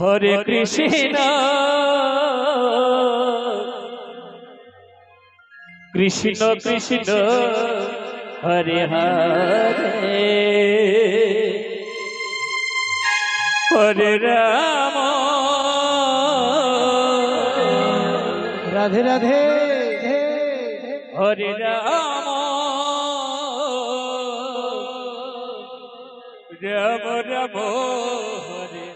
Hare Krishna. Krishna Krishna Hare Hare Hare Ram. Radhe Radhe. Hare Ram. Ram Ram Hare